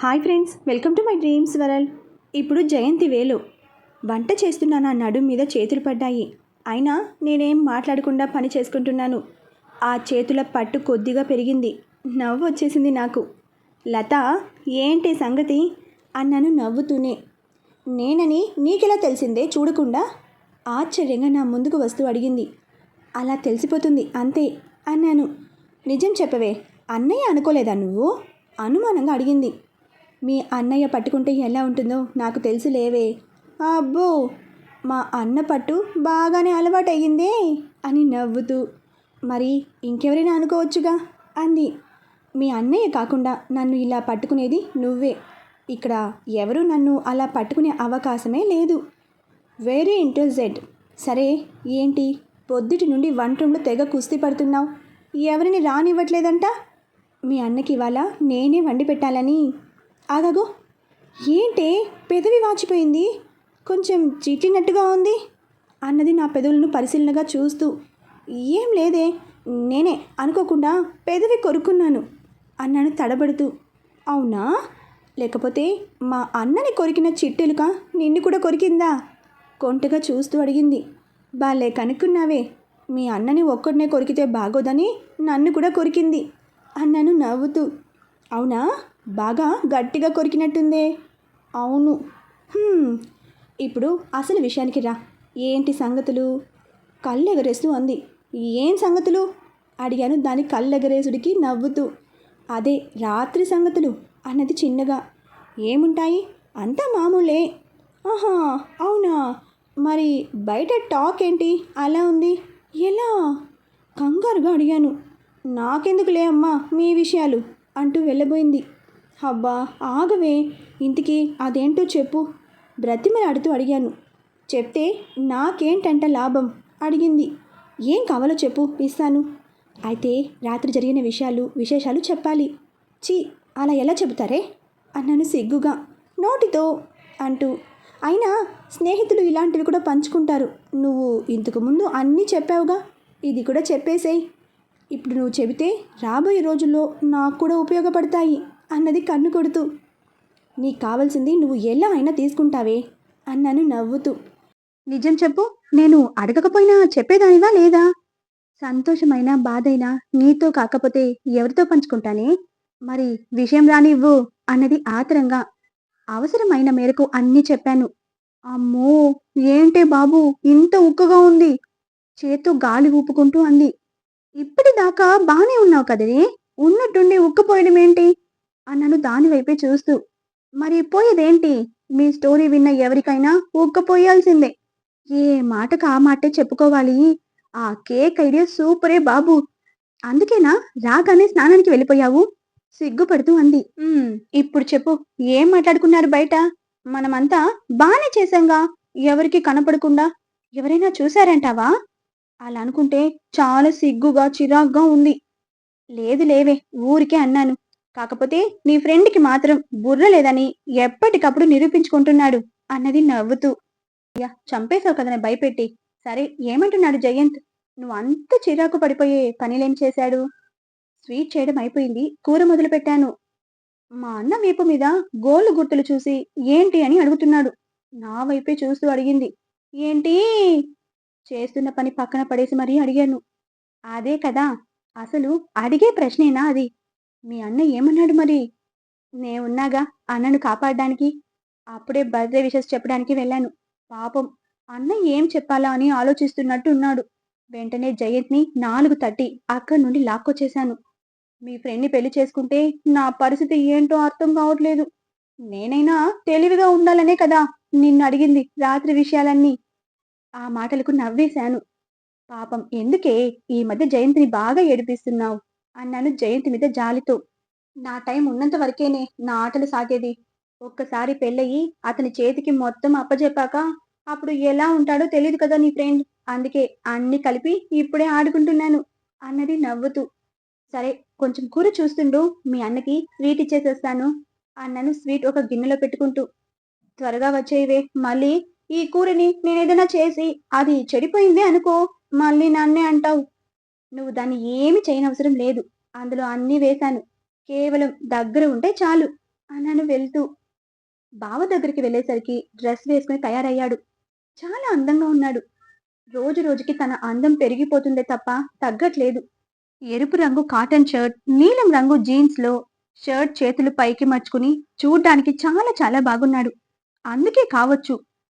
Hi friends welcome to my dreams world ఇప్పుడు జయంతి వేలు. వంట చేస్తున్న నా నడుం మీద చేతులు పడ్డాయి. అయినా నేనేం మాట్లాడకుండా పని చేసుకుంటున్నాను. ఆ చేతుల పట్టు కొద్దిగా పెరిగింది. నవ్వు వచ్చేసింది నాకు. లత ఏంటి సంగతి? అన్నాను నవ్వుతూనే. నేనని నీకెలా తెలిసిందే చూడకుండా? ఆశ్చర్యంగా నా ముందుకు వస్తూ అడిగింది. అలా తెలిసిపోతుంది అంతే అన్నాను. నిజం చెప్పవే అన్నయ్య అనుకోలేదా నువ్వు? అనుమానంగా అడిగింది. మీ అన్నయ్య పట్టుకుంటే ఎలా ఉంటుందో నాకు తెలుసు లేవే. అబ్బో మా అన్న పట్టు బాగానే అలవాటు అయ్యిందే అని నవ్వుతూ మరి ఇంకెవరైనా అనుకోవచ్చుగా? అంది. మీ అన్నయ్య కాకుండా నన్ను ఇలా పట్టుకునేది నువ్వే. ఇక్కడ ఎవరు నన్ను అలా పట్టుకునే అవకాశమే లేదు. వెరీ ఇంట్రెస్టెడ్ సరే ఏంటి? పొద్దుటి నుండి వంట రూమ్లో తెగ కుస్తీ పడుతున్నావు. ఎవరిని రానివ్వట్లేదంట? మీ అన్నకి ఇవాళ నేనే వండి పెట్టాలని. అదగో ఏంటే? పెదవి వాచిపోయింది. కొంచెం చీటినట్టుగా ఉంది. అన్నది నా పెదవులను పరిశీలనగా చూస్తూ ఏం లేదే నేనే అనుకోకుండా పెదవి కొరుకున్నాను అన్నాను తడబడుతూ. అవునా? లేకపోతే మా అన్నని కొరికిన చిట్టెలుక నిన్ను కూడా కొరికిందా? కొంటగా చూస్తూ అడిగింది. బాలే కనుక్కున్నావే మీ అన్నని ఒక్కడినే కొరికితే బాగోదని నన్ను కూడా కొరికింది అన్నాను నవ్వుతూ. అవునా? బాగా గట్టిగా కొరికినట్టుందే. అవును. ఇప్పుడు అసలు విషయానికి రా. ఏంటి సంగతులు? కళ్ళెగరేస్తూ అంది. ఏం సంగతులు? అడిగాను దాని కళ్ళెగరేసుడికి నవ్వుతూ. అదే రాత్రి సంగతులు అన్నది చిన్నగా. ఏముంటాయి? అంతా మామూలే. ఆహా అవునా? మరి బయట టాక్ ఏంటి? అలా ఉంది. ఎలా? కంగారుగా అడిగాను. నాకెందుకులే అమ్మా మీ విషయాలు అంటూ వెళ్ళబోయింది. అబ్బా ఆగవే. ఇంటికి అదేంటో చెప్పు. బ్రతిమలాడుతూ అడిగాను. చెప్తే నాకేంటంట లాభం? అడిగింది. ఏం కావాలో చెప్పు ఇస్తాను. అయితే రాత్రి జరిగిన విషయాలు విశేషాలు చెప్పాలి. చీ అలా ఎలా చెబుతారే? అన్నాను సిగ్గుగా. నోటితో అంటూ. అయినా స్నేహితులు ఇలాంటివి కూడా పంచుకుంటారు. నువ్వు ఇంతకు ముందు అన్నీ చెప్పావుగా. ఇది కూడా చెప్పేసేయ్. ఇప్పుడు నువ్వు చెబితే రాబోయే రోజుల్లో నాకు కూడా ఉపయోగపడతాయి. అన్నది కన్ను కొడుతూ నీకు కావాల్సింది నువ్వు ఎలా అయినా తీసుకుంటావే అన్నాను నవ్వుతూ. నిజం చెప్పు నేను అడగకపోయినా చెప్పేదానివా లేదా? సంతోషమైన బాధైనా నీతో కాకపోతే ఎవరితో పంచుకుంటానే? మరి విషయం రానివ్వు అన్నది ఆతరంగా. అవసరమైన మేరకు అన్నీ చెప్పాను. అమ్మో ఏంటే బాబు ఇంత ఉక్కగా ఉంది! చేత్తో గాలి ఊపుకుంటూ అంది. ఇప్పటిదాకా బానే ఉన్నావు కదనే ఉన్నట్టుండి ఉక్కపోయడం ఏంటి అన్నాను దాని వైపే చూస్తూ మరి పోయేదేంటి? మీ స్టోరీ విన్న ఎవరికైనా ఉక్కపోయాల్సిందే ఏ మాటకు ఆ మాటే చెప్పుకోవాలి? ఆ కేక్ ఐడియా సూపరే బాబు. అందుకేనా? రాగానే స్నానానికి వెళ్ళిపోయావు? సిగ్గుపడుతూ అంది. ఇప్పుడు చెప్పు. ఏం మాట్లాడుకున్నారు బయట? మనమంతా బానే చేశాంగా. ఎవరికి కనపడకుండా. ఎవరైనా చూశారంటావా? అలా అనుకుంటే చాలా సిగ్గుగా చిరాగ్గా ఉంది. లేదు లేవే ఊరికే అన్నాను. కాకపోతే నీ ఫ్రెండ్కి మాత్రం బుర్ర లేదని ఎప్పటికప్పుడు నిరూపించుకుంటున్నాడు అన్నది నవ్వుతూ అయ్యా చంపేశావు కదని భయపెట్టి. సరే ఏమంటున్నాడు జయంత్? నువ్వు అంత చిరాకు పడిపోయే పనిలేం చేశాడు? స్వీట్ చేయడం అయిపోయింది కూర మొదలు పెట్టాను. మా అన్న వీపు మీద గోళ్ళు గుర్తులు చూసి ఏంటి అని అడుగుతున్నాడు. నా వైపే చూస్తూ అడిగింది. ఏంటి? చేస్తున్న పని పక్కన పడేసి మరీ అడిగాను. అదే కదా అసలు అడిగే ప్రశ్నేనా అది? మీ అన్న ఏమన్నాడు మరి? నేనున్నాగా ఉన్నాగా అన్నను కాపాడడానికి? అప్పుడే బర్త్డే విషెస్ చెప్పడానికి వెళ్ళాను. పాపం అన్న ఏం చెప్పాలా అని ఆలోచిస్తున్నట్టు ఉన్నాడు. వెంటనే జయంత్ని నాలుగు తట్టి అక్కడి నుండి లాక్కొచ్చేశాను. మీ ఫ్రెండ్ని పెళ్ళి చేసుకుంటే నా పరిస్థితి ఏంటో అర్థం కావట్లేదు. నేనైనా తెలివిగా ఉండాలనే కదా నిన్ను అడిగింది రాత్రి విషయాలన్నీ. ఆ మాటలకు నవ్వేశాను. పాపం ఎందుకే ఈ మధ్య జయంతిని బాగా ఏడిపిస్తున్నావు? అన్నాను జయంతి మీద జాలితో నా టైం ఉన్నంత వరకేనే నా ఆటలు సాగేది. ఒక్కసారి పెళ్ళయి అతని చేతికి మొత్తం అప్పజెప్పాక అప్పుడు ఎలా ఉంటాడో తెలియదు కదా నీ ఫ్రెండ్. అందుకే అన్ని కలిపి ఇప్పుడే ఆడుకుంటున్నాను అన్నది నవ్వుతూ సరే కొంచెం కూర చూస్తుండు మీ అన్నకి స్వీట్ ఇచ్చేసేస్తాను అన్నాను స్వీట్ ఒక గిన్నెలో పెట్టుకుంటూ. త్వరగా వచ్చేవే మళ్ళీ ఈ కూరని నేనేదైనా చేసి అది చెడిపోయింది అనుకో మళ్ళీ నన్నే అంటావు. నువ్వు దాన్ని ఏమి చేయనవసరం లేదు. అందులో అన్నీ వేశాను. కేవలం దగ్గర ఉంటే చాలు అన్నాను వెళ్తూ. బావ దగ్గరికి వెళ్ళేసరికి డ్రెస్ వేసుకుని తయారయ్యాడు. చాలా అందంగా ఉన్నాడు. రోజు రోజుకి తన అందం పెరిగిపోతుందే తప్ప తగ్గట్లేదు. ఎరుపు రంగు కాటన్ షర్ట్ నీలం రంగు జీన్స్లో షర్ట్ చేతులు పైకి మర్చుకుని చూడ్డానికి చాలా చాలా బాగున్నాడు. అందుకే కావచ్చు.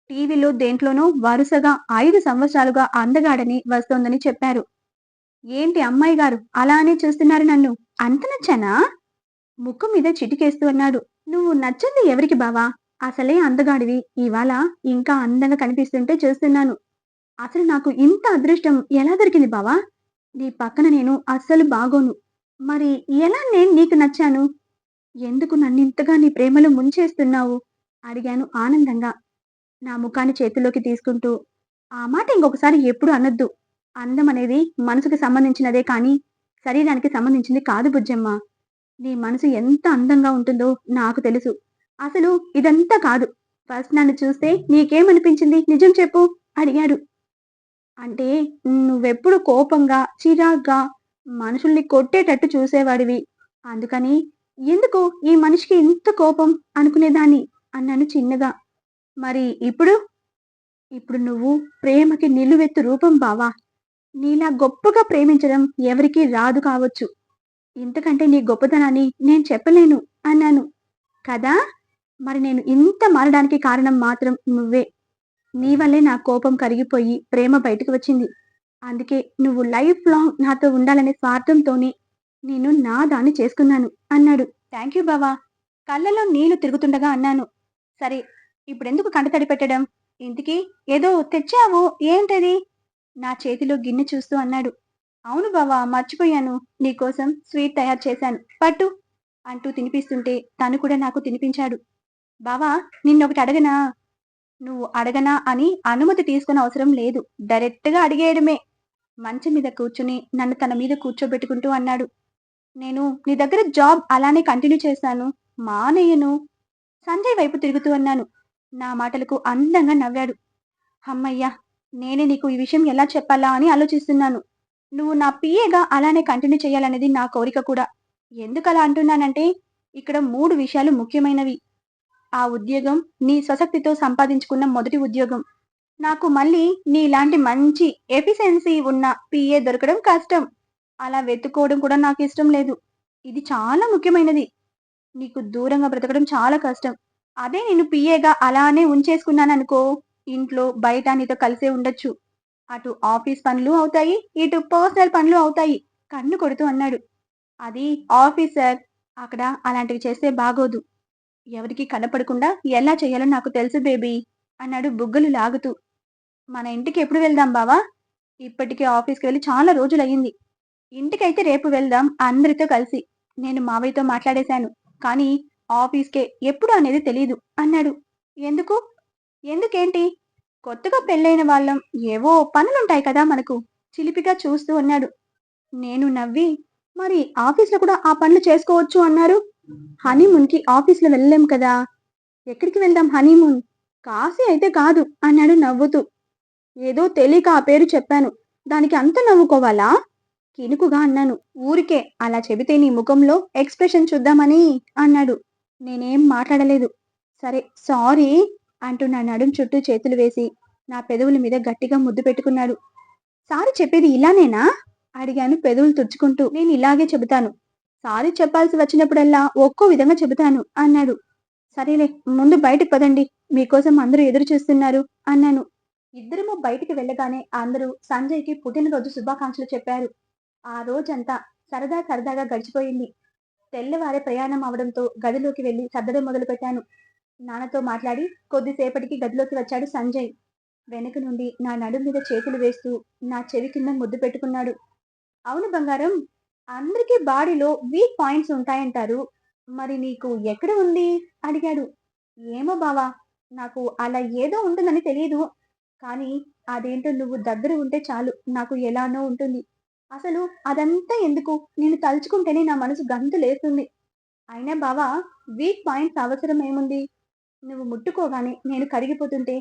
టీవీలో దేంట్లోనో వరుసగా ఐదు సంవత్సరాలుగా అందగాడని వస్తోందని చెప్పారు. ఏంటి అమ్మాయి గారు అలానే చూస్తున్నారు నన్ను? అంత నచ్చానా? ముక్కు మీద చిటికేస్తూ అన్నాడు. నువ్వు నచ్చింది ఎవరికి బావా? అసలే అందగాడివి. ఇవాళ ఇంకా అందంగా కనిపిస్తుంటే చూస్తున్నాను. అసలు నాకు ఇంత అదృష్టం ఎలా దొరికింది బావా? నీ పక్కన నేను అస్సలు బాగోను. మరి ఎలా నేను నీకు నచ్చాను? ఎందుకు నన్ను ఇంతగా నీ ప్రేమలో ముంచేస్తున్నావు? అడిగాను ఆనందంగా. నా ముఖాన్ని చేతిలోకి తీసుకుంటూ. ఆ మాట ఇంకొకసారి ఎప్పుడు అనొద్దు. అందం అనేది మనసుకి సంబంధించినదే కానీ శరీరానికి సంబంధించింది కాదు బుజ్జమ్మ. నీ మనసు ఎంత అందంగా ఉంటుందో నాకు తెలుసు. అసలు ఇదంతా కాదు. ఫస్ట్ నన్ను చూస్తే నీకేమనిపించింది? నిజం చెప్పు అడిగాడు. అంటే నువ్వెప్పుడు కోపంగా చిరాగ్గా మనుషుల్ని కొట్టేటట్టు చూసేవాడివి. అందుకని ఎందుకు ఈ మనిషికి ఇంత కోపం అనుకునేదాన్ని? అన్నాను చిన్నగా. మరి ఇప్పుడు? ఇప్పుడు నువ్వు ప్రేమకి నిలువెత్తు రూపం బావా. నీలా గొప్పగా ప్రేమించడం ఎవరికీ రాదు కావచ్చు. ఇంతకంటే నీ గొప్పతనాన్ని నేను చెప్పలేను అన్నాను. కదా? మరి నేను ఇంత మారడానికి కారణం మాత్రం నువ్వే. నీ వల్లే నా కోపం కరిగిపోయి ప్రేమ బయటకు వచ్చింది. అందుకే నువ్వు లైఫ్ లాంగ్ నాతో ఉండాలనే స్వార్థంతోనే నేను నా దాన్ని చేసుకున్నాను అన్నాడు. థ్యాంక్ యూ బావా. కళ్ళలో నీళ్ళు తిరుగుతుండగా అన్నాను. సరే ఇప్పుడెందుకు కంటతడి పెట్టడం ఇంటికి ఏదో తెచ్చావు? ఏంటది? నా చేతిలో గిన్నె చూస్తూ అన్నాడు. అవును బావా మర్చిపోయాను. నీకోసం స్వీట్ తయారు చేశాను. పట్టు అంటూ తినిపిస్తుంటే తను కూడా నాకు తినిపించాడు. బావా నిన్నొకటి అడగనా? నువ్వు అడగనా అని అనుమతి తీసుకుని అవసరం లేదు. డైరెక్ట్గా అడిగేయడమే. మంచం మీద కూర్చుని నన్ను తన మీద కూర్చోబెట్టుకుంటూ అన్నాడు. నేను నీ దగ్గర జాబ్ అలానే కంటిన్యూ చేశాను. మానయ్యను సంజయ్ వైపు తిరుగుతూ అన్నాను. నా మాటలకు అందంగా నవ్వాడు. అమ్మయ్యా నేనే నీకు ఈ విషయం ఎలా చెప్పాలా అని ఆలోచిస్తున్నాను. నువ్వు నా పిఏగా అలానే కంటిన్యూ చేయాలనేది నా కోరిక కూడా. ఎందుకు అలా అంటున్నానంటే ఇక్కడ మూడు విషయాలు ముఖ్యమైనవి. ఆ ఉద్యోగం నీ స్వశక్తితో సంపాదించుకున్న మొదటి ఉద్యోగం. నాకు మళ్ళీ నీలాంటి మంచి ఎఫిషియన్సీ ఉన్న పిఏ దొరకడం కష్టం. అలా వెతుక్కోవడం కూడా నాకు ఇష్టం లేదు. ఇది చాలా ముఖ్యమైనది. నీకు దూరంగా బ్రతకడం చాలా కష్టం. అదే నేను పిఏగా అలానే ఉంచేసుకున్నాను అనుకో ఇంట్లో బయట నీతో కలిసే ఉండొచ్చు. అటు ఆఫీస్ పనులు అవుతాయి ఇటు పర్సనల్ పనులు అవుతాయి. కన్ను కొడుతూ అన్నాడు. అది ఆఫీసర్ అక్కడ అలాంటివి చేస్తే బాగోదు. ఎవరికి కనపడకుండా ఎలా చేయాలో నాకు తెలుసు బేబీ అన్నాడు బుగ్గలు లాగుతూ. మన ఇంటికి ఎప్పుడు వెళ్దాం బావా? ఇప్పటికే ఆఫీస్కి వెళ్ళి చాలా రోజులయ్యింది. ఇంటికైతే రేపు వెళ్దాం అందరితో కలిసి. నేను మావయ్యతో మాట్లాడేశాను కానీ ఆఫీస్కే ఎప్పుడు అనేది తెలియదు అన్నాడు. ఎందుకు? ఎందుకేంటి? కొత్తగా పెళ్ళైన వాళ్ళం ఏవో పనులుంటాయి కదా మనకు. చిలిపిగా చూస్తూ అన్నాడు నేను నవ్వి మరి ఆఫీస్లో కూడా ఆ పనులు చేసుకోవచ్చు అన్నారు. హనీమూన్కి ఆఫీస్లో వెళ్ళలేం కదా. ఎక్కడికి వెళ్దాం హనీమూన్? కాశీ అయితే కాదు అన్నాడు నవ్వుతూ. ఏదో తెలియక ఆ పేరు చెప్పాను. దానికి అంత నవ్వుకోవాలా? కినుకుగా అన్నాను. ఊరికే అలా చెబితే నీ ముఖంలో ఎక్స్ప్రెషన్ చూద్దామని అన్నాడు. నేనేం మాట్లాడలేదు. సరే సారీ. అంటూ నా నడుం చుట్టూ చేతులు వేసి నా పెదవుల మీద గట్టిగా ముద్దు పెట్టుకున్నాడు. సారి చెప్పేది ఇలానేనా? అడిగాను పెదవులు తుడుచుకుంటూ. నేను ఇలాగే చెబుతాను. సారీ చెప్పాల్సి వచ్చినప్పుడల్లా ఒక్కో విధంగా చెబుతాను అన్నాడు. సరేలే ముందు బయటకు పదండి. మీకోసం అందరూ ఎదురు చూస్తున్నారు అన్నాను. ఇద్దరము బయటికి వెళ్ళగానే అందరూ సంజయ్కి పుట్టినరోజు శుభాకాంక్షలు చెప్పారు. ఆ రోజంతా సరదా సరదాగా గడిచిపోయింది. తెల్లవారే ప్రయాణం అవడంతో గదిలోకి వెళ్ళి సర్దడం మొదలుపెట్టాను. నాన్నతో మాట్లాడి కొద్దిసేపటికి గదిలోకి వచ్చాడు సంజయ్. వెనక నుండి నా నడుం మీద చేతులు వేస్తూ నా చెవి కింద ముద్దు పెట్టుకున్నాడు. అవును బంగారం అందరికీ బాడీలో వీక్ పాయింట్స్ ఉంటాయంటారు. మరి నీకు ఎక్కడ ఉంది? అడిగాడు. ఏమో బావా నాకు అలా ఏదో ఉంటుందని తెలియదు కానీ అదేంటో నువ్వు దగ్గర ఉంటే చాలు నాకు ఎలానో ఉంటుంది. అసలు అదంతా ఎందుకు? నేను తలుచుకుంటేనే నా మనసు గంతు లేస్తుంది. అయినా బావా వీక్ పాయింట్స్ అవసరం ఏముంది? నువ్వు ముట్టుకోగానే నేను కరిగిపోతుంటే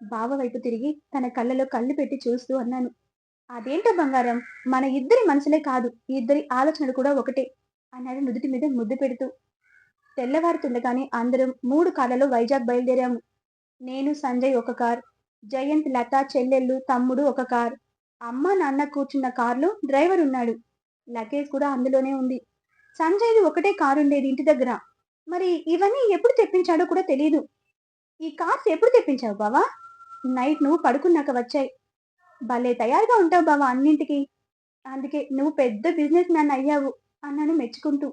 బావ వైపు తిరిగి తన కళ్ళలో కళ్ళు పెట్టి చూస్తూ అన్నాను. అదేంటో బంగారం మన ఇద్దరి మనసులే కాదు ఇద్దరి ఆలోచనలు కూడా ఒకటే అన్నాడు నుదుటి మీద ముద్దు పెడుతూ. తెల్లవారుతుండగానే అందరం మూడు కార్లలో వైజాగ్ బయలుదేరాము. నేను సంజయ్ ఒక కార్ జయంత్ లత చెల్లెళ్ళు తమ్ముడు ఒక కార్ అమ్మ నాన్న కూర్చున్న కారులో డ్రైవర్ ఉన్నాడు. లగేజ్ కూడా అందులోనే ఉంది. సంజయ్ది ఒకటే కారు ఉండేది ఇంటి దగ్గర. మరి ఇవన్నీ ఎప్పుడు తెప్పించాడో కూడా తెలియదు ఈ కార్స్ ఎప్పుడు తెప్పించావు బావా? నైట్ నువ్వు పడుకున్నాక వచ్చాయి. భలే తయారుగా ఉంటావు బావా అన్నింటికి. అందుకే నువ్వు పెద్ద బిజినెస్ మ్యాన్ అయ్యావు అన్నాను మెచ్చుకుంటూ.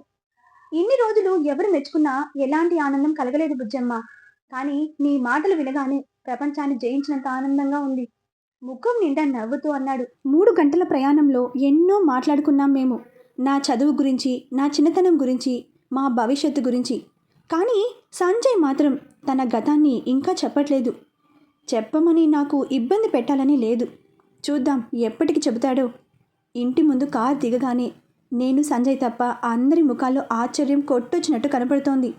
ఇన్ని రోజులు ఎవరు మెచ్చుకున్నా ఎలాంటి ఆనందం కలగలేదు బుజ్జమ్మ. కానీ నీ మాటలు వినగానే ప్రపంచాన్ని జయించినంత ఆనందంగా ఉంది. ముఖం నిండా నవ్వుతూ అన్నాడు. మూడు గంటల ప్రయాణంలో ఎన్నో మాట్లాడుకున్నాం మేము. నా చదువు గురించి నా చిన్నతనం గురించి మా భవిష్యత్తు గురించి. కానీ సంజయ్ మాత్రం తన గతాన్ని ఇంకా చెప్పట్లేదు. చెప్పమని నాకు ఇబ్బంది పెట్టాలని లేదు. చూద్దాం ఎప్పటికి చెబుతాడో. ఇంటి ముందు కార్ దిగగానే నేను సంజయ్ తప్ప అందరి ముఖాల్లో ఆశ్చర్యం కొట్టొచ్చినట్టు కనపడుతోంది.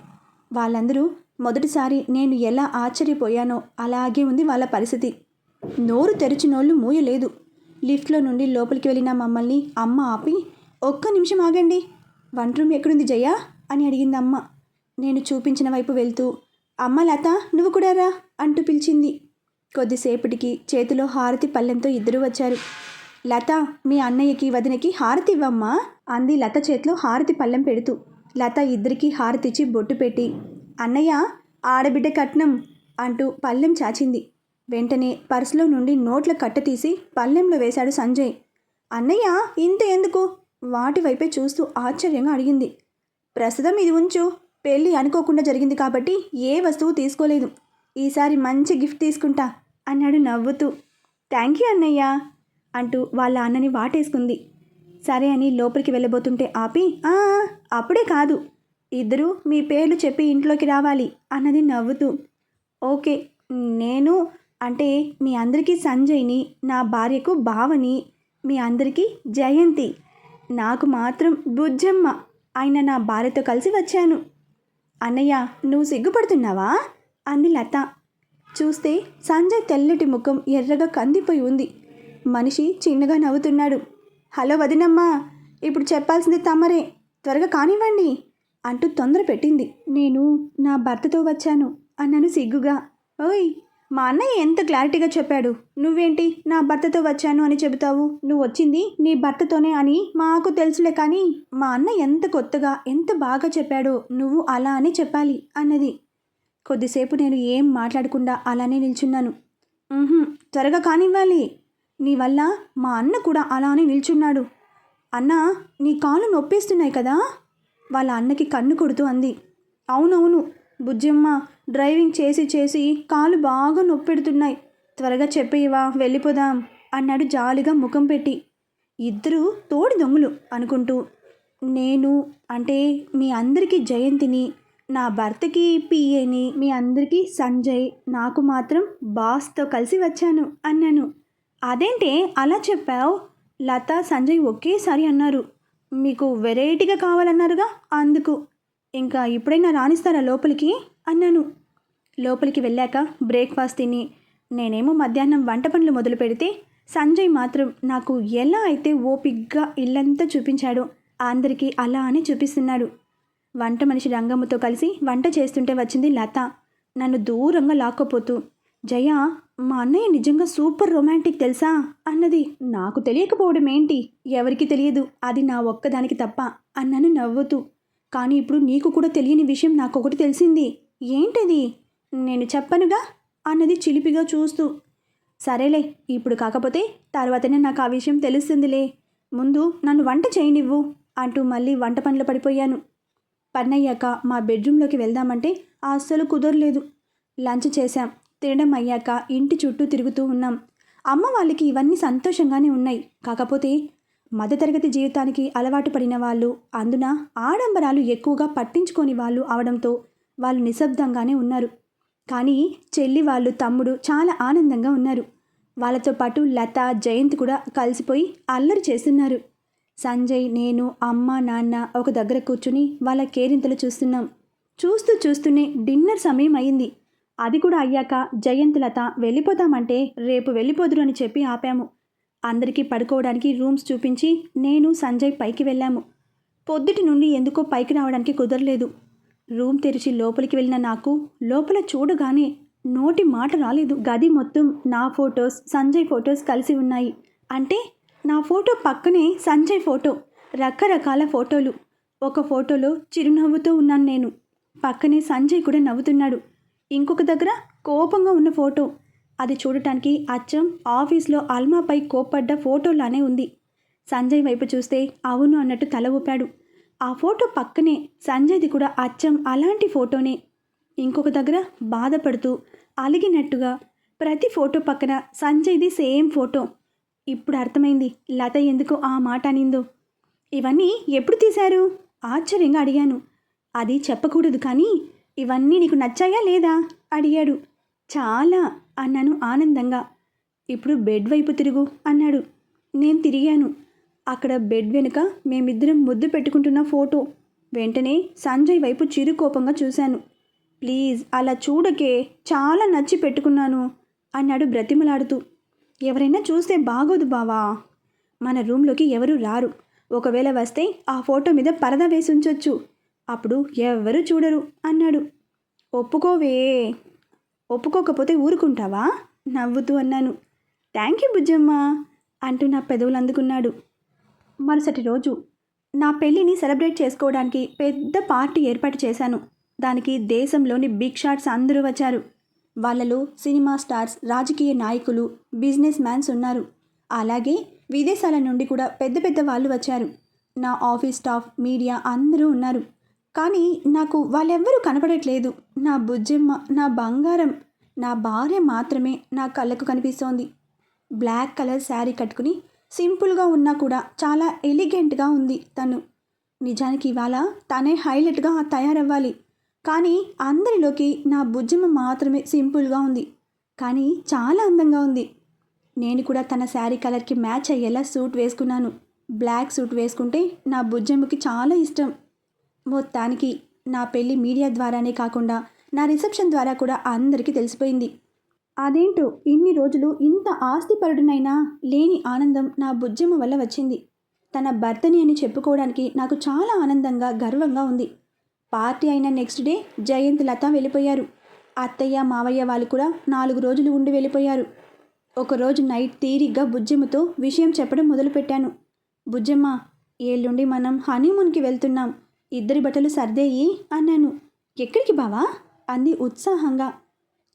వాళ్ళందరూ మొదటిసారి నేను ఎలా ఆశ్చర్యపోయానో అలాగే ఉంది వాళ్ళ పరిస్థితి. నోరు తెరిచినోళ్ళు మూయలేదు. లిఫ్ట్లో నుండి లోపలికి వెళ్ళిన మమ్మల్ని అమ్మ ఆపి ఒక్క నిమిషం ఆగండి. వన్ రూమ్ ఎక్కడుంది జయ? అని అడిగింది అమ్మ. నేను చూపించిన వైపు వెళ్తూ అమ్మ లత నువ్వు కూడా రా అంటూ పిలిచింది. కొద్దిసేపటికి చేతిలో హారతి పళ్ళెంతో ఇద్దరు వచ్చారు. లత మీ అన్నయ్యకి వదినకి హారతి ఇవ్వమ్మా అంది లత చేతిలో హారతి పళ్ళెం పెడుతూ. లత ఇద్దరికి హారతిచ్చి బొట్టు పెట్టి అన్నయ్య ఆడబిడ్డ కట్నం అంటూ పళ్ళెం చాచింది. వెంటనే పర్సులో నుండి నోట్ల కట్ట తీసి పళ్ళెంలో వేశాడు సంజయ్. అన్నయ్య ఇంత ఎందుకు? వాటి వైపే చూస్తూ ఆశ్చర్యంగా అడిగింది. ప్రస్తుతం ఇది ఉంచు. పెళ్ళి అనుకోకుండా జరిగింది కాబట్టి ఏ వస్తువు తీసుకోలేదు. ఈసారి మంచి గిఫ్ట్ తీసుకుంటా అన్నాడు నవ్వుతూ. థ్యాంక్ యూ అన్నయ్య అంటూ వాళ్ళ అన్నని వాటేసుకుంది. సరే అని లోపలికి వెళ్ళబోతుంటే ఆపి అప్పుడే కాదు. ఇద్దరు మీ పేర్లు చెప్పి ఇంట్లోకి రావాలి అన్నది నవ్వుతూ. ఓకే నేను అంటే మీ అందరికీ సంజయ్ని నా భార్యకు భావని మీ అందరికీ జయంతి. నాకు మాత్రం బుజ్జమ్మ ఆయన నా భార్యతో కలిసి వచ్చాను. అన్నయ్య నువ్వు సిగ్గుపడుతున్నావా? అంది లత. చూస్తే సంజయ్ తెల్లటి ముఖం ఎర్రగా కందిపోయి ఉంది. మనిషి చిన్నగా నవ్వుతున్నాడు. హలో వదినమ్మా ఇప్పుడు చెప్పాల్సింది తమరే. త్వరగా కానివ్వండి అంటూ తొందర పెట్టింది నేను నా భర్తతో వచ్చాను అన్నాను సిగ్గుగా. ఓయ్ మా అన్నయ్య ఎంత క్లారిటీగా చెప్పాడు. నువ్వేంటి? నా భర్తతో వచ్చాను అని చెబుతావు. నువ్వు వచ్చింది నీ భర్తతోనే అని మాకు తెలుసులే కానీ మా అన్న ఎంత కొత్తగా ఎంత బాగా చెప్పాడో నువ్వు అలా అని చెప్పాలి అన్నది. కొద్దిసేపు నేను ఏం మాట్లాడకుండా అలానే నిల్చున్నాను. త్వరగా కానివ్వాలి. నీ వల్ల మా అన్న కూడా అలానే నిల్చున్నాడు. అన్న నీ కాళ్ళు నొప్పేస్తున్నాయి కదా వాళ్ళ అన్నకి కన్ను కొడుతూ అంది. అవునవును బుజ్జమ్మ డ్రైవింగ్ చేసి చేసి కాలు బాగా నొప్పెడుతున్నాయి. త్వరగా చెప్పేవా వెళ్ళిపోదాం అన్నాడు జాలిగా ముఖం పెట్టి. ఇద్దరు తోడి దొంగలు అనుకుంటూ. నేను అంటే మీ అందరికీ జయంతిని నా భర్తకి పిఏని మీ అందరికీ సంజయ్ నాకు మాత్రం బాస్తో కలిసి వచ్చాను అన్నాను. అదేంటే అలా చెప్పావు? లత సంజయ్ ఒకేసారి అన్నారు. మీకు వెరైటీగా కావాలన్నారుగా అందుకు. ఇంకా ఇప్పుడైనా రాణిస్తారా లోపలికి? అన్నాను. లోపలికి వెళ్ళాక బ్రేక్ఫాస్ట్ తిని నేనేమో మధ్యాహ్నం వంట పనులు మొదలు పెడితే సంజయ్ మాత్రం నాకు ఎలా అయితే ఓపిగ్గా ఇల్లంతా చూపించాడో అందరికీ అలా అని చూపిస్తున్నాడు. వంట మనిషి రంగమ్మతో కలిసి వంట చేస్తుంటే వచ్చింది లత. నన్ను దూరంగా లాక్కపోతూ జయ మా అన్నయ్య నిజంగా సూపర్ రొమాంటిక్ తెలుసా? అన్నది నాకు తెలియకపోవడం ఏంటి? ఎవరికి తెలియదు. అది నా ఒక్కదానికి తప్ప అన్నాను నవ్వుతూ కానీ ఇప్పుడు నీకు కూడా తెలియని విషయం నాకు ఒకటి తెలిసింది. ఏంటది? నేను చెప్పనుగా? అన్నది చిలిపిగా చూస్తూ. సరేలే ఇప్పుడు కాకపోతే తర్వాతనే నాకు ఆ విషయం తెలుస్తుందిలే. ముందు నన్ను వంట చేయనివ్వు అంటూ మళ్ళీ వంట పనులు పడిపోయాను. పన్నయ్యాక మా బెడ్రూమ్లోకి వెళ్దామంటే అస్సలు కుదరలేదు. లంచ్ చేశాం. తినడం అయ్యాక ఇంటి చుట్టూ తిరుగుతూ ఉన్నాం. అమ్మ వాళ్ళకి ఇవన్నీ సంతోషంగానే ఉన్నాయి. కాకపోతే మధ్యతరగతి జీవితానికి అలవాటు పడిన వాళ్ళు అందున ఆడంబరాలు ఎక్కువగా పట్టించుకోని వాళ్ళు అవడంతో వాళ్ళు నిశ్శబ్దంగానే ఉన్నారు. కానీ చెల్లి వాళ్ళు తమ్ముడు చాలా ఆనందంగా ఉన్నారు. వాళ్ళతో పాటు లత జయంత్ కూడా కలిసిపోయి అల్లరి చేస్తున్నారు. సంజయ్ నేను అమ్మ నాన్న ఒక దగ్గర కూర్చుని వాళ్ళ కేరింతలు చూస్తున్నాం. చూస్తూ చూస్తూనే డిన్నర్ సమయం అయింది. అది కూడా అయ్యాక జయంత్ లత వెళ్ళిపోతామంటే రేపు వెళ్ళిపోదురు అని చెప్పి ఆపాము. అందరికీ పడుకోవడానికి రూమ్స్ చూపించి నేను సంజయ్ పైకి వెళ్ళాము. పొద్దుటి నుండి ఎందుకో పైకి రావడానికి కుదరలేదు. రూమ్ తెరిచి లోపలికి వెళ్ళిన నాకు లోపల చూడగానే నోటి మాట రాలేదు. గది మొత్తం నా ఫొటోస్ సంజయ్ ఫొటోస్ కలిసి ఉన్నాయి. అంటే నా ఫోటో పక్కనే సంజయ్ ఫోటో రకరకాల ఫోటోలు. ఒక ఫోటోలో చిరునవ్వుతో ఉన్నాను నేను. పక్కనే సంజయ్ కూడా నవ్వుతున్నాడు. ఇంకొక దగ్గర కోపంగా ఉన్న ఫోటో. అది చూడటానికి అచ్చం ఆఫీస్లో అల్మాపై కోప్పడ్డ ఫోటోలానే ఉంది. సంజయ్ వైపు చూస్తే అవును అన్నట్టు తల ఊపాడు. ఆ ఫోటో పక్కనే సంజయ్ది కూడా అచ్చం అలాంటి ఫోటోనే. ఇంకొక దగ్గర బాధపడుతూ అలిగినట్టుగా ప్రతి ఫోటో పక్కన సంజయ్ది సేమ్ ఫోటో. ఇప్పుడు అర్థమైంది లత ఎందుకు ఆ మాట అనిందో. ఇవన్నీ ఎప్పుడు తీశారు? ఆశ్చర్యంగా అడిగాను. అది చెప్పకూడదు కానీ ఇవన్నీ నీకు నచ్చాయా లేదా? అడిగాడు. చాలా అన్నాను ఆనందంగా. ఇప్పుడు బెడ్ వైపు తిరుగు అన్నాడు. నేను తిరిగాను. అక్కడ బెడ్ వెనుక మేమిద్దరం ముద్దు పెట్టుకుంటున్న ఫోటో. వెంటనే సంజయ్ వైపు చిరు కోపంగా చూశాను. ప్లీజ్ అలా చూడకే. చాలా నచ్చి పెట్టుకున్నాను అన్నాడు బ్రతిమలాడుతూ. ఎవరైనా చూస్తే బాగోదు బావా. మన రూమ్లోకి ఎవరు రారు. ఒకవేళ వస్తే ఆ ఫోటో మీద పరదా వేసి ఉంచొచ్చు. అప్పుడు ఎవరు చూడరు అన్నాడు. ఒప్పుకోవే. ఒప్పుకోకపోతే ఊరుకుంటావా? నవ్వుతూ అన్నాను. థ్యాంక్ యూ బుజ్జమ్మ అంటూ నా పెదవులు అందుకున్నాడు. మరుసటి రోజు. నా పెళ్ళిని సెలబ్రేట్ చేసుకోవడానికి పెద్ద పార్టీ ఏర్పాటు చేశాను. దానికి దేశంలోని బిగ్ షాట్స్ అందరూ వచ్చారు. వాళ్ళలో సినిమా స్టార్స్ రాజకీయ నాయకులు బిజినెస్ మ్యాన్స్ ఉన్నారు. అలాగే విదేశాల నుండి కూడా పెద్ద పెద్ద వాళ్ళు వచ్చారు. నా ఆఫీస్ స్టాఫ్ మీడియా అందరూ ఉన్నారు. కానీ నాకు వాళ్ళెవ్వరూ కనపడట్లేదు. నా బుజ్జమ్మ నా బంగారం నా భార్య మాత్రమే నా కళ్ళకు కనిపిస్తోంది. బ్లాక్ కలర్ శారీ కట్టుకుని సింపుల్గా ఉన్నా కూడా చాలా ఎలిగెంట్గా ఉంది తను. నిజానికి ఇవాళ తనే హైలైట్గా తయారవ్వాలి. కానీ అందరిలోకి నా బుజ్జమ్మ మాత్రమే సింపుల్గా ఉంది. కానీ చాలా అందంగా ఉంది. నేను కూడా తన శారీ కలర్కి మ్యాచ్ అయ్యేలా సూట్ వేసుకున్నాను. బ్లాక్ సూట్ వేసుకుంటే నా బుజ్జమ్మకి చాలా ఇష్టం. మొత్తానికి నా పెళ్ళి మీడియా ద్వారానే కాకుండా నా రిసెప్షన్ ద్వారా కూడా అందరికీ తెలిసిపోయింది. అదేంటో ఇన్ని రోజులు ఇంత ఆస్తిపరుడునైనా లేని ఆనందం నా బుజ్జమ్మ వల్ల వచ్చింది. తన భర్తని అని చెప్పుకోవడానికి నాకు చాలా ఆనందంగా గర్వంగా ఉంది. పార్టీ అయిన నెక్స్ట్ డే జయంత్ లత వెళ్ళిపోయారు. అత్తయ్య మావయ్య వాళ్ళు కూడా నాలుగు రోజులు ఉండి వెళ్ళిపోయారు. ఒకరోజు నైట్ తీరిగ్గా బుజ్జమ్మతో విషయం చెప్పడం మొదలుపెట్టాను. బుజ్జమ్మ ఏళ్ళుండి మనం హనీమూన్కి వెళ్తున్నాం. ఇద్దరి బట్టలు సర్దేయి అన్నాను. ఎక్కడికి బావా? అంది ఉత్సాహంగా.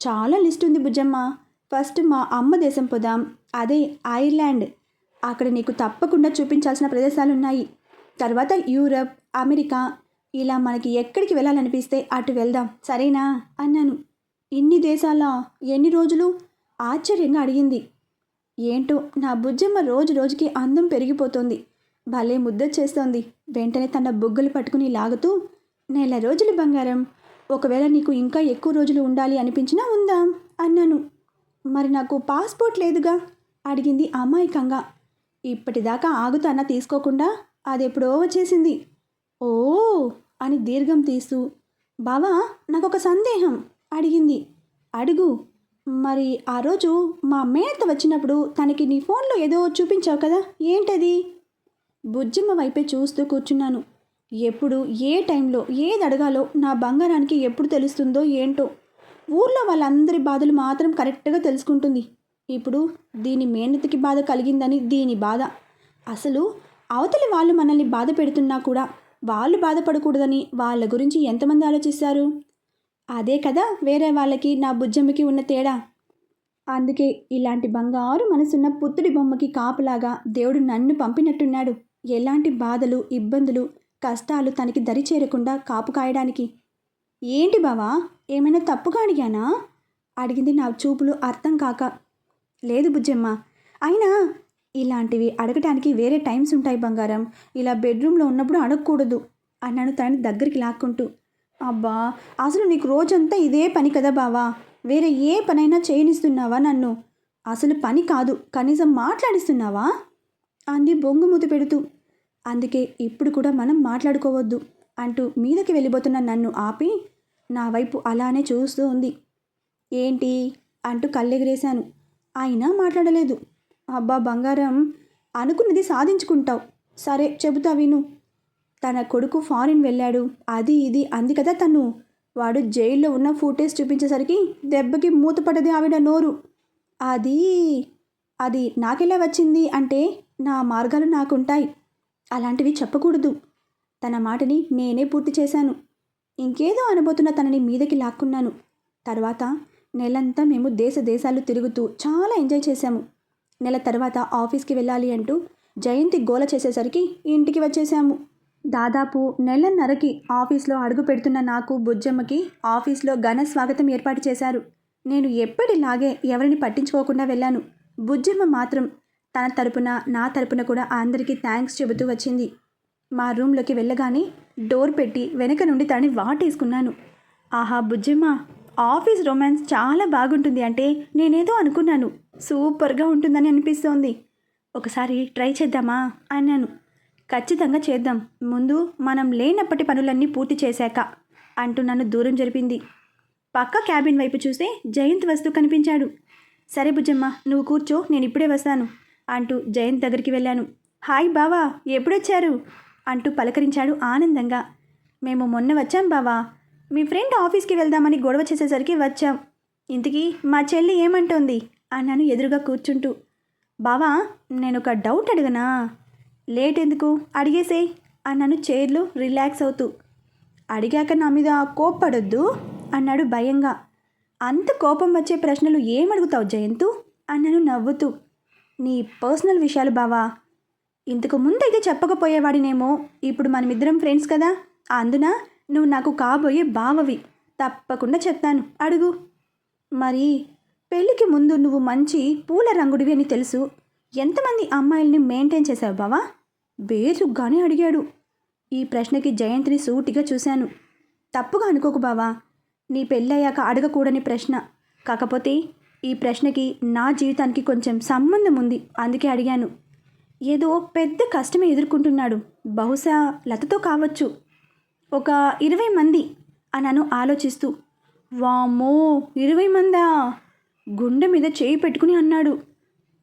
చాలా లిస్ట్ ఉంది బుజ్జమ్మ. ఫస్ట్ మా అమ్మ దేశం పోదాం. అదే ఐర్లాండ్. అక్కడ నీకు తప్పకుండా చూపించాల్సిన ప్రదేశాలు ఉన్నాయి తర్వాత యూరప్ అమెరికా. ఇలా మనకి ఎక్కడికి వెళ్ళాలనిపిస్తే అటు వెళ్దాం. సరేనా? అన్నాను. ఇన్ని దేశాలా? ఎన్ని రోజులు? ఆశ్చర్యంగా అడిగింది. ఏంటో నా బుజ్జమ్మ రోజు రోజుకి అందం పెరిగిపోతుంది. భలే ముద్ద చేస్తోంది వెంటనే తన బుగ్గలు పట్టుకుని లాగుతూ నెల రోజులు బంగారం. ఒకవేళ నీకు ఇంకా ఎక్కువ రోజులు ఉండాలి అనిపించినా ఉందాం అన్నాను. మరి నాకు పాస్పోర్ట్ లేదుగా? అడిగింది అమాయకంగా. ఇప్పటిదాకా ఆగుతానా తీసుకోకుండా అది ఎప్పుడో వచ్చేసింది. ఓ! అని దీర్ఘం తీస్తూ. బావా నాకు ఒక సందేహం అడిగింది. అడుగు. మరి ఆ రోజు మా అమ్మేత వచ్చినప్పుడు తనకి నీ ఫోన్లో ఏదో చూపించావు కదా ఏంటది? బుజ్జమ్మ వైపే చూస్తూ కూర్చున్నాను. ఎప్పుడు ఏ టైంలో ఏది అడగాలో నా బంగారానికి ఎప్పుడు తెలుస్తుందో ఏంటో. ఊర్లో వాళ్ళందరి బాధలు మాత్రం కరెక్ట్గా తెలుసుకుంటుంది. ఇప్పుడు దీని మేనతికి బాధ కలిగిందని దీని బాధ. అసలు అవతలి వాళ్ళు మనల్ని బాధ పెడుతున్నా కూడా వాళ్ళు బాధపడకూడదని వాళ్ళ గురించి ఎంతమంది ఆలోచిస్తారు? అదే కదా వేరే వాళ్ళకి నా బుజ్జమ్మకి ఉన్న తేడా. అందుకే ఇలాంటి బంగారు మనసున్న పుత్తుడి బొమ్మకి కాపలాగా దేవుడు నన్ను పంపినట్టున్నాడు. ఎలాంటి బాధలు ఇబ్బందులు కష్టాలు తనకి దరి చేరకుండా కాపు కాయడానికి. ఏంటి బావా? ఏమైనా తప్పుగా అడిగానా? అడిగింది నా చూపులు అర్థం కాక. లేదు బుజ్జమ్మ. అయినా ఇలాంటివి అడగటానికి వేరే టైమ్స్ ఉంటాయి బంగారం. ఇలా బెడ్రూమ్లో ఉన్నప్పుడు అడగకూడదు అన్నాను తనని దగ్గరికి లాక్కుంటూ. అబ్బా అసలు నీకు రోజంతా ఇదే పని కదా బావా? వేరే ఏ పనైనా చేయనిస్తున్నావా నన్ను? అసలు పని కాదు కనీసం మాట్లాడిస్తున్నావా? అంది బొంగుమూతి పెడుతూ. అందుకే ఇప్పుడు కూడా మనం మాట్లాడుకోవద్దు అంటూ మీదకి వెళ్ళిపోతున్న నన్ను ఆపి నా వైపు అలానే చూస్తూ ఉంది. ఏంటి? అంటూ కళ్ళెగిరేశాను. అయినా మాట్లాడలేదు. అబ్బా బంగారం అనుకున్నది సాధించుకుంటావు. సరే చెబుతా విను. తన కొడుకు ఫారిన్ వెళ్ళాడు. అది ఇది అంది కదా తను. వాడు జైల్లో ఉన్న ఫుటేజ్ చూపించేసరికి దెబ్బకి మూతపడ్డది ఆవిడ నోరు. అది అది నాకెలా వచ్చింది అంటే నా మార్గాలు నాకుంటాయి. అలాంటివి చెప్పకూడదు. తన మాటని నేనే పూర్తి చేశాను. ఇంకేదో అనబోతున్న తనని మీదకి లాక్కున్నాను. తర్వాత నెలంతా మేము దేశ దేశాలు తిరుగుతూ చాలా ఎంజాయ్ చేశాము. నెల తర్వాత ఆఫీస్కి వెళ్ళాలి అంటూ జయంతి గోల చేసేసరికి ఇంటికి వచ్చేసాము దాదాపు నెలన్నరకి ఆఫీస్లో అడుగు పెడుతున్న నాకు బుజ్జమ్మకి ఆఫీస్లో ఘన స్వాగతం ఏర్పాటు చేశారు. నేను ఎప్పటిలాగే ఎవరిని పట్టించుకోకుండా వెళ్ళాను. బుజ్జమ్మ మాత్రం తన తరపున నా తరపున కూడా అందరికీ థ్యాంక్స్ చెబుతూ వచ్చింది. మా రూమ్లోకి వెళ్ళగానే డోర్ పెట్టి వెనక నుండి తనని వాటేసుకున్నాను. ఆహా బుజ్జమ్మ ఆఫీస్ రొమాన్స్ చాలా బాగుంటుంది అంటే నేనేదో అనుకున్నాను. సూపర్గా ఉంటుందని అనిపిస్తోంది. ఒకసారి ట్రై చేద్దామా? అన్నాను. ఖచ్చితంగా చేద్దాం. ముందు మనం లేనప్పటి పనులన్నీ పూర్తి చేశాక అంటూ నన్ను దూరం జరిపింది. పక్క క్యాబిన్ వైపు చూస్తే జయంత్ వస్తూ కనిపించాడు. సరే బుజ్జమ్మ నువ్వు కూర్చో నేను ఇప్పుడే వస్తాను. అంటూ జయంత్ దగ్గరికి వెళ్ళాను. హాయ్ బావా ఎప్పుడొచ్చారు? అంటూ పలకరించాడు ఆనందంగా. మేము మొన్న వచ్చాం బావా. మీ ఫ్రెండ్ ఆఫీస్కి వెళ్దామని గొడవ చేసేసరికి వచ్చాం. ఇంతకీ మా చెల్లి ఏమంటోంది? అన్నాను ఎదురుగా కూర్చుంటూ. బావా నేను ఒక డౌట్ అడగనా? లేట్ ఎందుకు? అడిగేసేయ్ అన్నాను చైర్లో రిలాక్స్ అవుతూ. అడిగాక నా మీద కోప్పడొద్దు? అన్నాడు భయంగా. అంత కోపం వచ్చే ప్రశ్నలు ఏమడుగుతావు జయంతు? అన్నాను నవ్వుతూ. నీ పర్సనల్ విషయాలు బావా. ఇంతకు ముందైతే చెప్పకపోయేవాడినేమో ఇప్పుడు మనమిద్దరం ఫ్రెండ్స్ కదా. అందున నువ్వు నాకు కాబోయే బావవి. తప్పకుండా చెప్తాను. అడుగు. మరి పెళ్ళికి ముందు నువ్వు మంచి పూల రంగుడివి అని తెలుసు. ఎంతమంది అమ్మాయిల్ని మెయింటైన్ చేసావు బావా? బేసుగ్గానే అడిగాడు. ఈ ప్రశ్నకి జయంత్ని సూటిగా చూశాను. తప్పుగా అనుకోకు బావా. నీ పెళ్ళయ్యాక అడగకూడని ప్రశ్న. కాకపోతే ఈ ప్రశ్నకి నా జీవితానికి కొంచెం సంబంధం ఉంది. అందుకే అడిగాను. ఏదో పెద్ద కష్టమే ఎదుర్కొంటున్నాడు. బహుశా లతతో కావచ్చు. ఒక ఇరవై మంది అన్నాను ఆలోచిస్తూ వామ్మో ఇరవై మందా? గుండె మీద చేయి పెట్టుకుని అన్నాడు.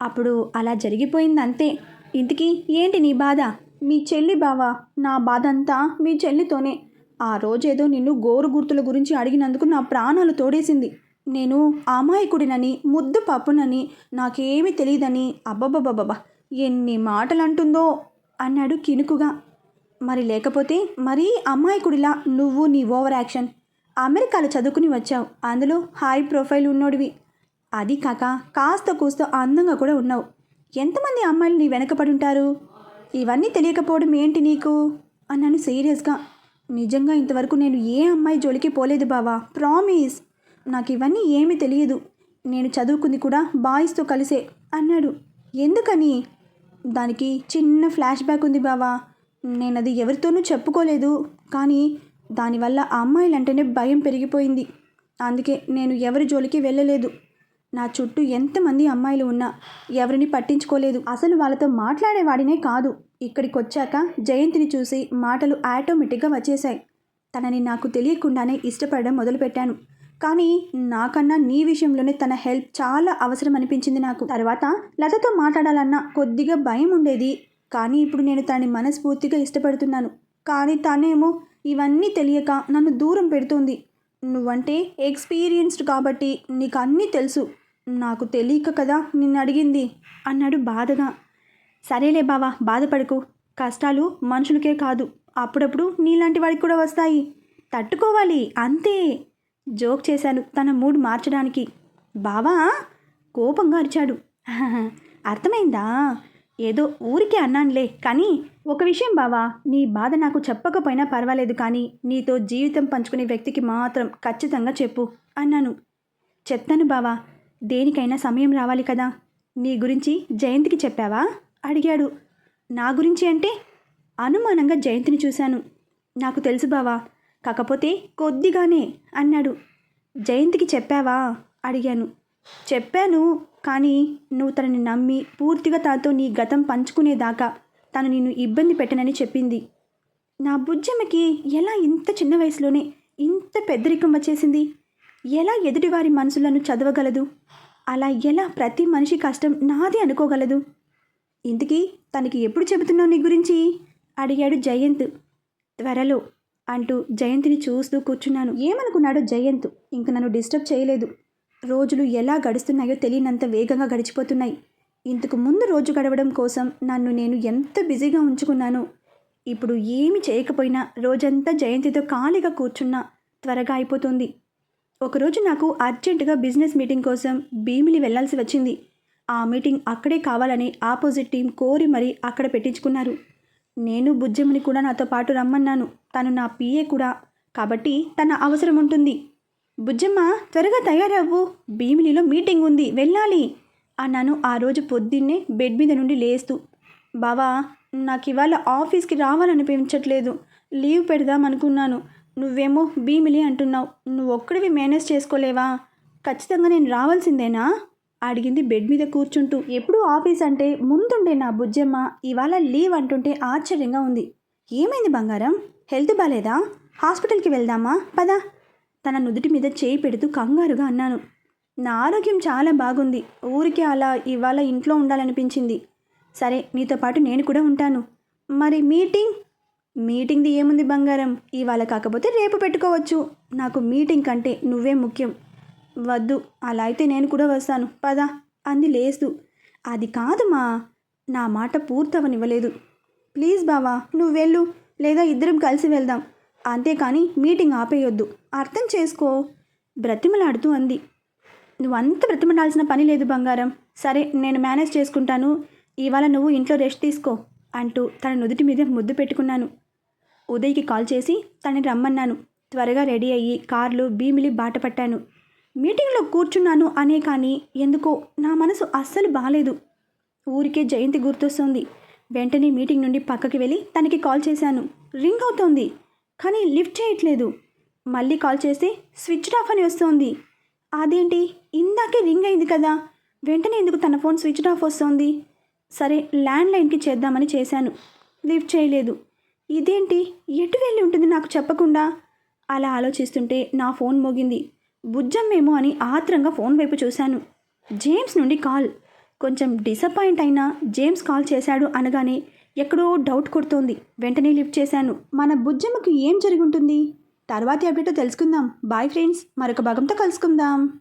అప్పుడు అలా జరిగిపోయింది అంతే ఇంతకీ ఏంటి నీ బాధ? మీ చెల్లి బావా? నా బాధ అంతా మీ చెల్లితోనే. ఆ రోజేదో నిన్ను గోరు గుర్తుల గురించి అడిగినందుకు నా ప్రాణాలు తోడేసింది. నేను అమాయకుడినని ముద్దు పప్పునని నాకేమీ తెలియదని అబ్బబ్బబ్బబ్బా ఎన్ని మాటలు అంటుందో అన్నాడు కినుకుగా. మరి లేకపోతే మరీ అమ్మాయికుడిలా నువ్వు నీ ఓవర్ యాక్షన్. అమెరికాలో చదువుకుని వచ్చావు. అందులో హై ప్రొఫైల్ ఉన్నోడివి. అది కాక కాస్త కూస్త అందంగా కూడా ఉన్నావు. ఎంతమంది అమ్మాయిలు నీ వెనకపడి ఉంటారు ఇవన్నీ తెలియకపోవడం ఏంటి నీకు? అన్నాను సీరియస్గా. నిజంగా ఇంతవరకు నేను ఏ అమ్మాయి జోలికి పోలేదు బావా. ప్రామిస్. నాకు ఇవన్నీ ఏమీ తెలియదు. నేను చదువుకుంది కూడా బాయ్స్తో కలిసే అన్నాడు. ఎందుకని? దానికి చిన్న ఫ్లాష్ బ్యాక్ ఉంది బావా. నేను అది ఎవరితోనూ చెప్పుకోలేదు. కానీ దానివల్ల ఆ అమ్మాయిలంటేనే భయం పెరిగిపోయింది. అందుకే నేను ఎవరి జోలికి వెళ్ళలేదు. నా చుట్టూ ఎంతమంది అమ్మాయిలు ఉన్నా ఎవరిని పట్టించుకోలేదు. అసలు వాళ్ళతో మాట్లాడేవాడినే కాదు. ఇక్కడికి వచ్చాక జయంతిని చూసి మాటలు ఆటోమేటిక్గా వచ్చేశాయి. తనని నాకు తెలియకుండానే ఇష్టపడడం మొదలుపెట్టాను. కానీ నాకన్నా నీ విషయంలోనే తన హెల్ప్ చాలా అవసరం అనిపించింది నాకు. తర్వాత లతతో మాట్లాడాలన్నా కొద్దిగా భయం ఉండేది. కానీ ఇప్పుడు నేను తనని మనస్ఫూర్తిగా ఇష్టపడుతున్నాను. కానీ తనేమో ఇవన్నీ తెలియక నన్ను దూరం పెడుతుంది. నువ్వంటే ఎక్స్పీరియన్స్డ్ కాబట్టి నీకు అన్నీ తెలుసు. నాకు తెలియక కదా నిన్ను అడిగింది అన్నాడు బాధగా. సరేలే బావా బాధపడకు. కష్టాలు మనుషులకే కాదు. అప్పుడప్పుడు నీలాంటి వాడికి కూడా వస్తాయి. తట్టుకోవాలి అంతే. జోక్ చేశాను. తన మూడ్ మార్చడానికి. బావా కోపంగా అరిచాడు. అర్థమైందా? ఏదో ఊరికే అన్నానులే. కానీ ఒక విషయం బావా నీ బాధ నాకు చెప్పకపోయినా పర్వాలేదు కానీ నీతో జీవితం పంచుకునే వ్యక్తికి మాత్రం ఖచ్చితంగా చెప్పు అన్నాను. చెప్తాను బావా దేనికైనా సమయం రావాలి కదా. నీ గురించి జయంతికి చెప్పావా? అడిగాడు. నా గురించి అంటే అనుమానంగా జయంతిని చూశాను. నాకు తెలుసు బావా కాకపోతే కొద్దిగానే అన్నాడు. జయంతికి చెప్పావా? అడిగాను. చెప్పాను కానీ నువ్వు తనని నమ్మి పూర్తిగా తనతో నీ గతం పంచుకునేదాకా తను నిన్ను ఇబ్బంది పెట్టనని చెప్పింది. నా బుజ్జమ్మకి ఎలా ఇంత చిన్న వయసులోనే ఇంత పెద్దరికం వచ్చేసింది? ఎలా ఎదుటివారి మనసులను చదవగలదు? అలా ఎలా ప్రతి మనిషి కష్టం నాది అనుకోగలదు? ఇంతకీ తనకి ఎప్పుడు చెబుతున్నావు నీ గురించి? అడిగాడు జయంత్. త్వరలో. అంటూ జయంతిని చూస్తూ కూర్చున్నాను. ఏమనుకున్నాడో జయంత్? ఇంక నన్ను డిస్టర్బ్ చేయలేదు. రోజులు ఎలా గడుస్తున్నాయో తెలియనంత వేగంగా గడిచిపోతున్నాయి. ఇంతకు ముందు రోజు గడవడం కోసం నన్ను నేను ఎంత బిజీగా ఉంచుకున్నాను? ఇప్పుడు ఏమి చేయకపోయినా రోజంతా జయంతితో ఖాళీగా కూర్చున్నా త్వరగా అయిపోతుంది. ఒకరోజు నాకు అర్జెంటుగా బిజినెస్ మీటింగ్ కోసం భీమిలి వెళ్ళాల్సి వచ్చింది. ఆ మీటింగ్ అక్కడే కావాలని ఆపోజిట్ టీం కోరి మరీ అక్కడ పెట్టించుకున్నారు. నేను బుజ్జమ్మని కూడా నాతో పాటు రమ్మన్నాను. తను నా పిఏ కూడా. కాబట్టి తన అవసరం ఉంటుంది. బుజ్జమ్మ త్వరగా తయారవ్వు. భీమిలిలో మీటింగ్ ఉంది. వెళ్ళాలి అన్నాను ఆ రోజు పొద్దున్నే బెడ్ మీద నుండి లేస్తూ. బావా నాకు ఇవాళ ఆఫీస్కి రావాలనిపించట్లేదు. లీవ్ పెడదాం అనుకున్నాను నువ్వేమో భీమిలి అంటున్నావు. నువ్వు ఒక్కడివి మేనేజ్ చేసుకోలేవా? ఖచ్చితంగా నేను రావాల్సిందేనా? అడిగింది బెడ్ మీద కూర్చుంటూ. ఎప్పుడు ఆఫీస్ అంటే ముందుండే నా బుజ్జమ్మ ఇవాళ లీవ్ అంటుంటే ఆశ్చర్యంగా ఉంది. ఏమైంది బంగారం? హెల్త్ బాగాలేదా హాస్పిటల్కి వెళ్దామా? పదా. తన నుదుటి మీద చేయి పెడుతూ కంగారుగా అన్నాను. నా ఆరోగ్యం చాలా బాగుంది. ఊరికే అలా ఇవాళ ఇంట్లో ఉండాలనిపించింది. సరే నీతో పాటు నేను కూడా ఉంటాను. మరి మీటింగ్? మీటింగ్ది ఏముంది బంగారం? ఇవాళ కాకపోతే రేపు పెట్టుకోవచ్చు. నాకు మీటింగ్ కంటే నువ్వే ముఖ్యం. వద్దు అలా అయితే నేను కూడా వస్తాను. పదా అంది లేస్తూ. అది కాదు మా నా మాట పూర్తవనివ్వలేదు. ప్లీజ్ బావా నువ్వు వెళ్ళు లేదా ఇద్దరం కలిసి వెళ్దాం. అంతేకాని మీటింగ్ ఆపేయొద్దు. అర్థం చేసుకో బ్రతిమలాడుతూ అంది. నువ్వు అంత బ్రతిమలాల్సిన పని లేదు బంగారం. సరే నేను మేనేజ్ చేసుకుంటాను. ఇవాళ నువ్వు ఇంట్లో రెస్ట్ తీసుకో అంటూ తన నుదుటి మీద ముద్దు పెట్టుకున్నాను. ఉదయ్కి కాల్ చేసి తనని రమ్మన్నాను. త్వరగా రెడీ అయ్యి కార్లు భీమిలి బాట పట్టాను. మీటింగ్లో కూర్చున్నాను అనే కానీ ఎందుకో నా మనసు అస్సలు బాగాలేదు ఊరికే జయంతి గుర్తొస్తుంది. వెంటనే మీటింగ్ నుండి పక్కకి వెళ్ళి తనకి కాల్ చేశాను. రింగ్ అవుతోంది కానీ లిఫ్ట్ చేయట్లేదు. మళ్ళీ కాల్ చేస్తే స్విచ్ ఆఫ్ అని వస్తోంది. అదేంటి? ఇందాకే రింగ్ అయింది కదా. వెంటనే ఎందుకు తన ఫోన్ స్విచ్ ఆఫ్ వస్తోంది? సరే ల్యాండ్ లైన్కి చేద్దామని చేశాను. లిఫ్ట్ చేయలేదు. ఇదేంటి? ఎటు వెళ్ళి ఉంటుంది నాకు చెప్పకుండా? అలా ఆలోచిస్తుంటే నా ఫోన్ మోగింది. బుజ్జమ్మేమో అని ఆత్రంగా ఫోన్ వైపు చూశాను. జేమ్స్ నుండి కాల్. కొంచెం డిసప్పాయింట్ అయినా జేమ్స్ కాల్ చేశాడు అనగానే ఎక్కడో డౌట్ కొడుతోంది. వెంటనే లిఫ్ట్ చేశాను. మన బుజ్జమ్మకు ఏం జరిగి ఉంటుంది? తర్వాతి అప్డేట్ తెలుసుకుందాం. బాయ్ ఫ్రెండ్స్ మరొక భాగంతో కలుసుకుందాం.